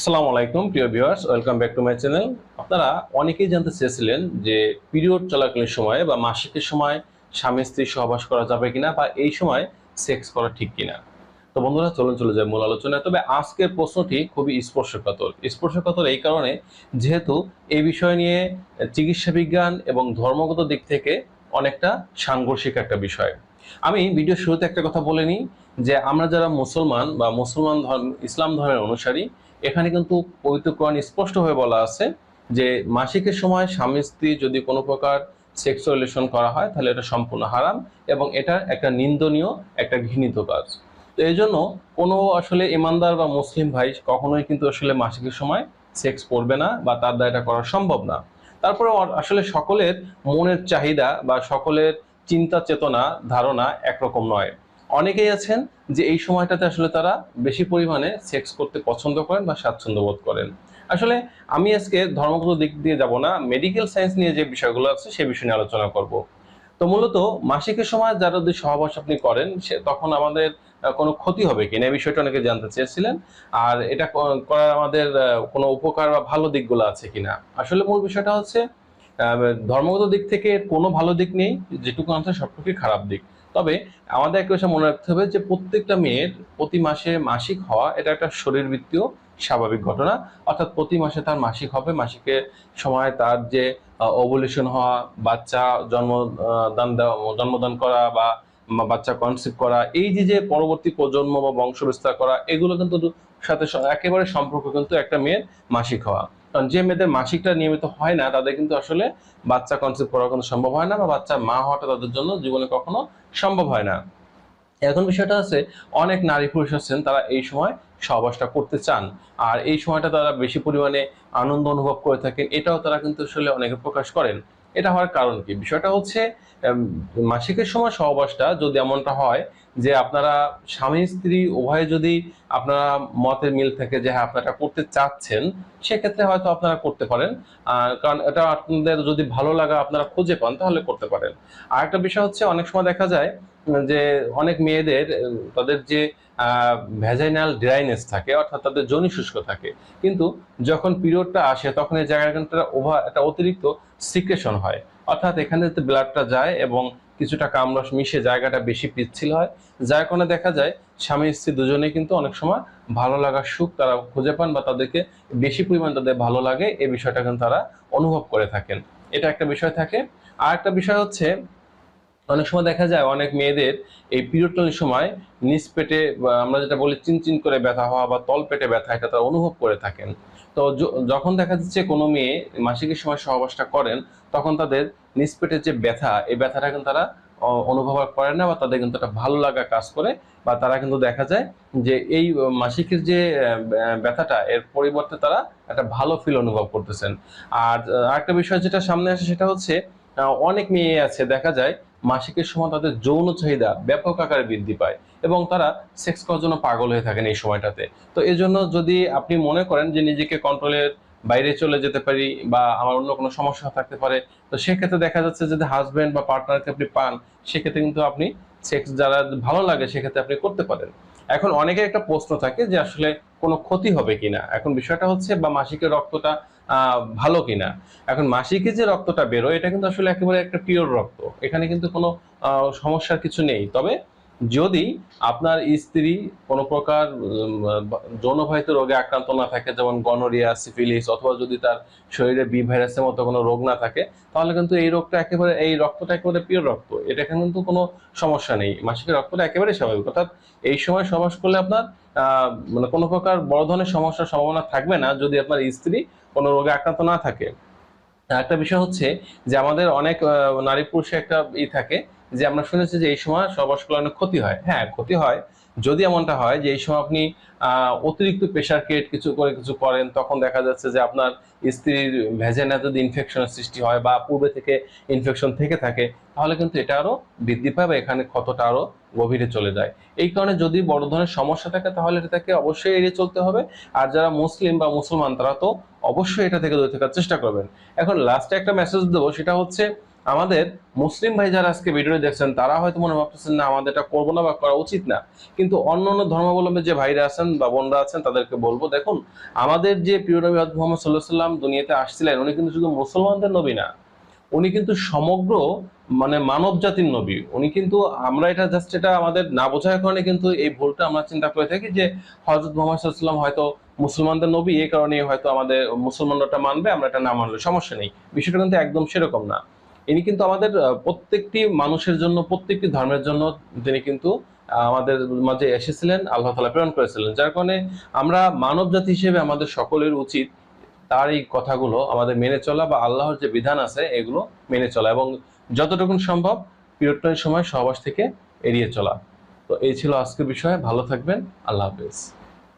আসসালামু আলাইকুম, প্রিয় viewers, welcome back to my channel. আপনারা অনেকেই জানতে চেয়েছিলেন যে পিরিয়ড চলাকালীন সময়ে বা মাসিকের সময় স্বামী স্ত্রী সহবাস করা যাবে কিনা বা এই সময় সেক্স করা ঠিক কিনা। তো বন্ধুরা, চলুন চলে যায় মূল আলোচনায়। তবে আজকের প্রশ্নটি খুবই স্পর্শকাতর। স্পর্শকাতর এই কারণে যেহেতু এই বিষয় নিয়ে চিকিৎসা বিজ্ঞান এবং ধর্মগত দিক থেকে অনেকটা সাংঘর্ষিক একটা বিষয়। আমি ভিডিও শুরুতে একটা কথা বলে নিই যে আমরা যারা মুসলমান বা মুসলমান ধর্ম, ইসলাম ধর্মের অনুসারী, এখানে কিন্তু পবিত্র কোরআন স্পষ্টভাবে বলা আছে যে মাসিকের সময় স্বামী স্ত্রী যদি কোনো প্রকার সেক্স রিলেশন করা হয়, তাহলে এটা সম্পূর্ণ হারাম এবং এটা একটা নিন্দনীয়, একটা ঘৃণিত কাজ। তো এই জন্য কোনো আসলে ইমানদার বা মুসলিম ভাই কখনোই কিন্তু আসলে মাসিকের সময় সেক্স করবে না বা তার দ্বারা এটা করা সম্ভব না। তারপরে আসলে সকলের মনের চাহিদা বা সকলের চিন্তা, চেতনা, ধারণা একরকম নয়। অনেকেই আছেন যে এই সময়টাতে আসলে তারা বেশি পরিমাণে সেক্স করতে পছন্দ করেন বা স্বাচ্ছন্দ্য বোধ করেন। আসলে আমি আজকে ধর্মগত দিক দিয়ে যাব না মেডিকেল সায়েন্স নিয়ে যে বিষয়গুলো আছে সেই বিষয় নিয়ে আলোচনা করব। তো মূলত মাসিকের সময় যারা যদি সহবাস আপনি করেন, সে তখন আমাদের কোনো ক্ষতি হবে কিনা এই বিষয়টা অনেকে জানতে চেয়েছিলেন। আর এটা করার আমাদের কোনো উপকার বা ভালো দিকগুলো আছে কিনা? আসলে মূল বিষয়টা হচ্ছে ধর্মগত দিক থেকে কোনো ভালো দিক নেই, যেটুকু আছে সবটুকুই খারাপ দিক। তবে আমাদের একটা বিষয় মনে রাখতে হবে যে প্রত্যেকটা মেয়ের প্রতি মাসে মাসিক হওয়া, এটা একটা শরীরবৃত্তীয় স্বাভাবিক ঘটনা। অর্থাৎ প্রতি মাসে তার মাসিক হবে মাসিকের সময় তার যে ওভুলেশন হওয়া, বাচ্চা জন্ম দান দেওয়া, জন্মদান করা বা বাচ্চা কনসিভ করা, এই যে যে পরবর্তী প্রজন্ম বা বংশ বিস্তার করা, এগুলো কিন্তু সাথে একেবারে সম্পর্ক কিন্তু একটা মেয়ের মাসিক হওয়া। কারণ যে মেয়েদের মাসিকটা নিয়মিত হয় না, তাদের কিন্তু আসলে বাচ্চা কনসেপ্ট করা কোনো সম্ভব হয় না বা বাচ্চা মা হওয়াটা তাদের জন্য জীবনে কখনো সম্ভব হয় না। এখন বিষয়টা আছে অনেক নারী পুরুষ আছেন, তারা এই সময় সহবাসটা করতে চান। আর এই সময়টা তারা বেশি পরিমাণে আনন্দ অনুভব করে থাকেন, এটাও তারা কিন্তু আসলে অনেকে প্রকাশ করেন। এটা হওয়ার কারণ কি? বিষয়টা হচ্ছে মাসিকের সময় সহবাসটা যদি এমনটা হয় যে আপনারা স্বামী, স্ত্রী উভয়ে যদি আপনারা মতের মিল থেকে যে হ্যাঁ আপনারা করতে চাচ্ছেন, সেক্ষেত্রে হয়তো আপনারা করতে পারেন। আর কারণ এটা আপনাদের যদি ভালো লাগা আপনারা খুঁজে পান, তাহলে করতে পারেন। আর একটা বিষয় হচ্ছে, অনেক সময় দেখা যায় যে অনেক মেয়েদের, তাদের যে ভ্যাজাইনাল ড্রাইনেস থাকে, অর্থাৎ তাদের যোনি শুষ্ক থাকে, কিন্তু যখন পিরিয়ডটা আসে, তখন এই জায়গাটা ওভার একটা অতিরিক্ত সিক্রেশন হয়। অর্থাৎ এখানে ব্লাডটা যায় এবং কিছুটা কামরস মিশে জায়গাটা বেশি পিচ্ছিল হয়। যার কারণে দেখা যায়, স্বামী স্ত্রী দুজনেই কিন্তু অনেক সময় ভালো লাগার সুখ তারা খুঁজে পান বা তাদেরকে বেশি পরিমাণ তাদের ভালো লাগে, এই বিষয়টা কিন্তু তারা অনুভব করে থাকেন। এটা একটা বিষয় থাকে। আর একটা বিষয় হচ্ছে অনেক সময় দেখা যায় অনেক মেয়েদের এই পিরিয়ডকালীন সময় নিচ পেটে আমরা যেটা বলি চিনচিন করে ব্যথা হওয়া বা তল পেটে ব্যথা, এটা তারা অনুভব করে থাকেন। তো যখন দেখা যাচ্ছে কোনো মেয়ে মাসিকের সময় সহবাসটা করেন, তখন তাদের নিচ পেটের যে ব্যথা, এই ব্যথাটা কিন্তু তারা অনুভব করে না বা তাদের কিন্তু একটা ভালো লাগা কাজ করে বা তারা কিন্তু দেখা যায় যে এই মাসিকের যে ব্যথাটা, এর পরিবর্তে তারা একটা ভালো ফিল অনুভব করতেছেন। আর আরেকটা বিষয় যেটা সামনে আসে সেটা হচ্ছে অনেক মেয়ে আছে দেখা যায় মাসিকের সময় তাদের যৌন চাহিদা ব্যাপক আকারে বৃদ্ধি পায় এবং তারা সেক্স করার জন্য পাগল হয়ে থাকেন এই সময়টাতে। তো এই জন্য যদি আপনি মনে করেন যে নিজেকে কন্ট্রোলের বাইরে চলে যেতে পারি বা আমার অন্য কোনো সমস্যা থাকতে পারে, তো সেক্ষেত্রে দেখা যাচ্ছে যদি হাজব্যান্ড বা পার্টনারকে আপনি পান, সেক্ষেত্রে কিন্তু আপনি সেক্স যারা ভালো লাগে সেক্ষেত্রে আপনি করতে পারেন। এখন অনেকের একটা প্রশ্ন থাকে যে আসলে কোনো ক্ষতি হবে কিনা। এখন বিষয়টা হচ্ছে, বা মাসিকের রক্তটা ভালো কিনা। এখন মাসিকে যে রক্তটা বেরোয়, এটা কিন্তু আসলে একেবারে একটা পিওর রক্ত। এখানে কিন্তু কোনো সমস্যার কিছু নেই। তবে যদি আপনার স্ত্রী কোনো প্রকার যৌনবাহিত রোগে আক্রান্ত না থাকে, যেমন গনোরিয়া সিফিলিস অথবা যদি তার শরীরে বি ভাইরাসের মতো কোনো রোগ না থাকে, তাহলে কিন্তু এই রোগটা একেবারে, এই রক্তটা একেবারে পিওর রক্ত। এটা কিন্তু কোনো সমস্যা নেই। মাসিকের রক্তটা একেবারে স্বাভাবিক। অর্থাৎ এই সময় সবাস করলে আপনার মানে কোনো প্রকার বড় ধরনের সমস্যার সম্ভাবনা থাকবে না যদি আপনার স্ত্রী কোনো রোগে আক্রান্ত না থাকে। একটা বিষয় হচ্ছে যে আমাদের অনেক নারী পুরুষে একটা ই থাকে যে আমরা শুনেছি যে এই সময় সহবাস করলে অনেক ক্ষতি হয়। হ্যাঁ ক্ষতি হয়। যদি এমনটা হয় যে এই সময় আপনি অতিরিক্ত প্রেশার ক্রিয়েট কিছু করে কিছু করেন, তখন দেখা যাচ্ছে যে আপনার স্ত্রীর ভেজেনা যদি ইনফেকশনের সৃষ্টি হয় বা পূর্বে থেকে ইনফেকশন থেকে থাকে, তাহলে কিন্তু এটা আরও বৃদ্ধি পায় বা এখানে ক্ষতটা আরও গভীরে চলে যায়। এই কারণে যদি বড় ধরনের সমস্যা থাকে, তাহলে এটাকে অবশ্যই এড়িয়ে চলতে হবে। আর যারা মুসলিম বা মুসলমান, তারা তো অবশ্যই এটা থেকে দূরে থাকার চেষ্টা করবেন। এখন লাস্টে একটা মেসেজ দেবো, সেটা হচ্ছে আমাদের মুসলিম ভাই যারা আজকে ভিডিও দেখছেন, তারা হয়তো মনে ভাবতেছেন, না, আমাদের এটা করব না বা করা উচিত না। কিন্তু অন্য অন্য ধর্মাবলম্বী যে ভাইরা আছেন বা বোনরা আছেন, তাদেরকে বলব, দেখুন, আমাদের যে প্রিয় নবী মুহাম্মদ সাল্লাহ সাল্লাম দুনিয়াতে আসছিলেন, উনি কিন্তু শুধু মুসলমানদের নবী না, উনি কিন্তু সমগ্র মানে মানব জাতির নবী। উনি কিন্তু, আমরা এটা জাস্ট এটা আমাদের না বোঝার কারণে কিন্তু এই ভুলটা আমরা চিন্তা করে থাকি যে হজরত মোহাম্মদ সাল্লাম হয়তো মুসলমানদের নবী এই কারণে হয়তো আমাদের মুসলমানরা মানবে, আমরা এটা না মানলে সমস্যা নেই। বিষয়টা কিন্তু একদম সেরকম না। ইনি কিন্তু আমাদের প্রত্যেকটি মানুষের জন্য, প্রত্যেকটি ধর্মের জন্য তিনি কিন্তু আমাদের মাঝে এসেছিলেন, আল্লাহ তালা প্রেরণ করেছিলেন। যার কারণে আমরা মানব জাতি হিসেবে আমাদের সকলের উচিত তার এই কথাগুলো আমাদের মেনে চলা বা আল্লাহর যে বিধান আছে, এগুলো মেনে চলা এবং যতটুকু সম্ভব পিরিয়ডটার সময় সহবাস থেকে এড়িয়ে চলা। তো এই ছিল আজকের বিষয়। ভালো থাকবেন। আল্লাহ হাফেজ।